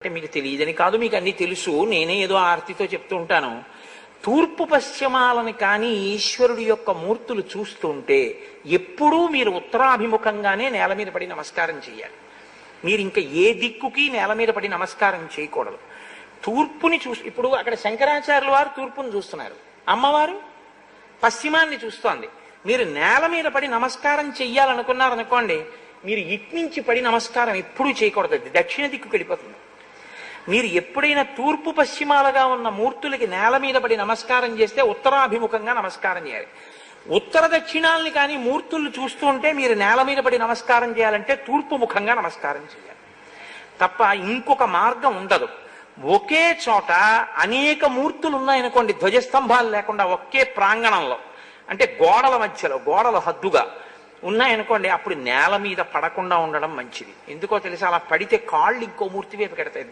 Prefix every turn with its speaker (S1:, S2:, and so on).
S1: అంటే మీకు తెలియదని కాదు మీకు అన్ని తెలుసు. నేనే ఏదో ఆర్తితో చెప్తూ ఉంటాను. తూర్పు పశ్చిమాలని కానీ ఈశ్వరుడి యొక్క మూర్తులు చూస్తుంటే ఎప్పుడూ మీరు ఉత్తరాభిముఖంగానే నేల మీద పడి నమస్కారం చేయాలి. మీరు ఇంకా ఏ దిక్కుకి నేల మీద పడి నమస్కారం చేయకూడదు. తూర్పుని చూసి ఇప్పుడు అక్కడ శంకరాచార్యుల వారు తూర్పుని చూస్తున్నారు. అమ్మవారు పశ్చిమాన్ని చూస్తోంది. మీరు నేల మీద పడి నమస్కారం చెయ్యాలనుకున్నారనుకోండి మీరు ఇట్నుంచి పడి నమస్కారం ఎప్పుడూ చేయకూడదు. దక్షిణ దిక్కుకి వెళ్ళిపోతుంది. మీరు ఎప్పుడైనా తూర్పు పశ్చిమాలుగా ఉన్న మూర్తులకి నేల మీద పడి నమస్కారం చేస్తే ఉత్తరాభిముఖంగా నమస్కారం చేయాలి. ఉత్తర దక్షిణాలని కానీ మూర్తులు చూస్తూ ఉంటే మీరు నేల మీద పడి నమస్కారం చేయాలంటే తూర్పు ముఖంగా నమస్కారం చేయాలి. తప్ప ఇంకొక మార్గం ఉండదు. ఒకే చోట అనేక మూర్తులు ఉన్నాయనుకోండి ధ్వజస్తంభాలు లేకుండా ఒకే ప్రాంగణంలో అంటే గోడల మధ్యలో గోడల హద్దుగా ఉన్నాయనుకోండి అప్పుడు నేల మీద పడకుండా ఉండడం మంచిది. ఎందుకో తెలిసి అలా పడితే కాళ్ళు ఇంకో మూర్తి వైపు కడతాయి.